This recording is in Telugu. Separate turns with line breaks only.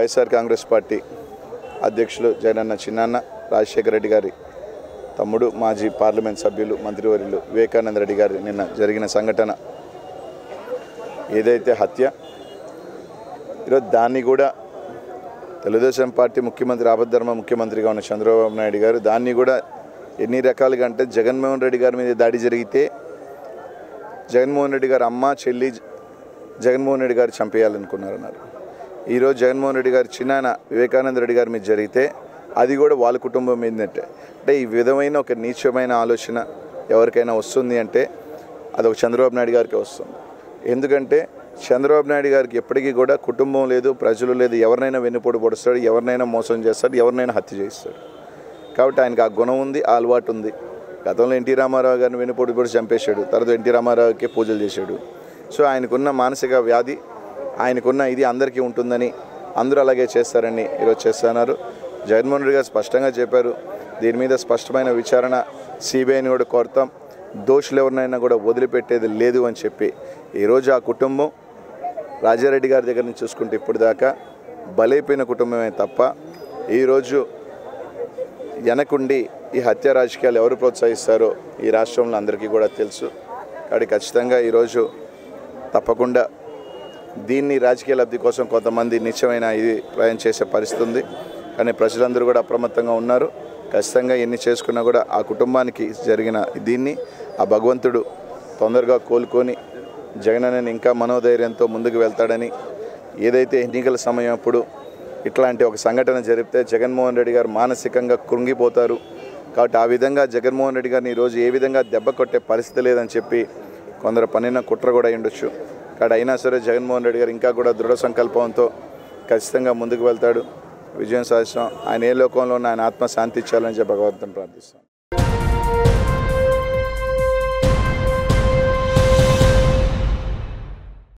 వైఎస్ఆర్ కాంగ్రెస్ పార్టీ అధ్యక్షులు జగనన్న చిన్నాన్న రాజశేఖర రెడ్డి గారి తమ్ముడు మాజీ పార్లమెంట్ సభ్యులు మంత్రివర్యులు వివేకానంద రెడ్డి గారి నిన్న జరిగిన సంఘటన. ఏదైతే హత్య ఈరోజు దాన్ని కూడా తెలుగుదేశం పార్టీ ముఖ్యమంత్రి ఆపద్ధర్మ ముఖ్యమంత్రిగా ఉన్న చంద్రబాబు నాయుడు గారు దాన్ని కూడా ఎన్ని రకాలుగా అంటే జగన్మోహన్ రెడ్డి గారి మీద దాడి జరిగితే జగన్మోహన్ రెడ్డి గారు అమ్మ చెల్లి జగన్మోహన్ రెడ్డి గారు చంపేయాలనుకున్నారన్నారు. ఈరోజు జగన్మోహన్ రెడ్డి గారు చిన్నాయన వివేకానంద రెడ్డి గారి మీద జరిగితే అది కూడా వాళ్ళ కుటుంబం మీదనట్టే. అంటే ఈ విధమైన ఒక నీచమైన ఆలోచన ఎవరికైనా వస్తుంది అంటే అది ఒక చంద్రబాబు నాయుడు గారికి వస్తుంది. ఎందుకంటే చంద్రబాబు నాయుడు గారికి ఎప్పటికీ కూడా కుటుంబం లేదు ప్రజలు లేదు ఎవరినైనా వెన్నుపోటు పొడుస్తాడు ఎవరినైనా మోసం చేస్తాడు ఎవరినైనా హత్య చేస్తాడు కాబట్టి ఆయనకు ఆ గుణం ఉంది ఆ అలవాటు ఉంది. గతంలో ఎన్టీ రామారావు గారిని వెన్నుపోటు పొడి చంపేశాడు తర్వాత ఎన్టీ రామారావుకి పూజలు చేశాడు. సో ఆయనకున్న మానసిక వ్యాధి ఆయనకున్న ఇది అందరికీ ఉంటుందని అందరూ అలాగే చేస్తారని ఈరోజు చేస్తున్నారు. జగన్మోహన్ రెడ్డి గారు స్పష్టంగా చెప్పారు. దీని మీద స్పష్టమైన విచారణ సిబిఐని కూడా కోరుతాం. దోషులు ఎవరినైనా కూడా వదిలిపెట్టేది లేదు అని చెప్పి ఈరోజు ఆ కుటుంబం రాజారెడ్డి గారి దగ్గర నుంచి చూసుకుంటే ఇప్పటిదాకా బలైపోయిన కుటుంబమే తప్ప ఈరోజు వెనకుండి ఈ హత్య రాజకీయాలు ఎవరు ప్రోత్సహిస్తారో ఈ రాష్ట్రంలో అందరికీ కూడా తెలుసు. కాబట్టి ఖచ్చితంగా ఈరోజు తప్పకుండా దీన్ని రాజకీయ లబ్ధి కోసం కొంతమంది నిత్యమైన ఇది ప్రయాణం చేసే పరిస్థితి ఉంది. కానీ ప్రజలందరూ కూడా అప్రమత్తంగా ఉన్నారు. ఖచ్చితంగా ఎన్ని చేసుకున్నా కూడా ఆ కుటుంబానికి జరిగిన దీన్ని ఆ భగవంతుడు తొందరగా కోలుకొని జగనన్నని ఇంకా మనోధైర్యంతో ముందుకు వెళ్తాడని ఏదైతే ఎన్నికల సమయం అప్పుడు ఇట్లాంటి ఒక సంఘటన జరిపితే జగన్మోహన్ రెడ్డి గారు మానసికంగా కృంగిపోతారు. కాబట్టి ఆ విధంగా జగన్మోహన్ రెడ్డి గారిని ఈరోజు ఏ విధంగా దెబ్బ కొట్టే పరిస్థితి లేదని చెప్పి కొందరు పనిన కుట్ర కూడా అయ్యుండొచ్చు. అక్కడ అయినా సరే జగన్మోహన్ రెడ్డి గారు ఇంకా కూడా దృఢ సంకల్పంతో ఖచ్చితంగా ముందుకు వెళ్తాడు. విజయం సాధిస్తాం. ఆయన ఏ లోకంలో ఆయన ఆత్మ శాంతి ఇచ్చాలని చెప్పి భగవంతుని ప్రార్థిస్తాం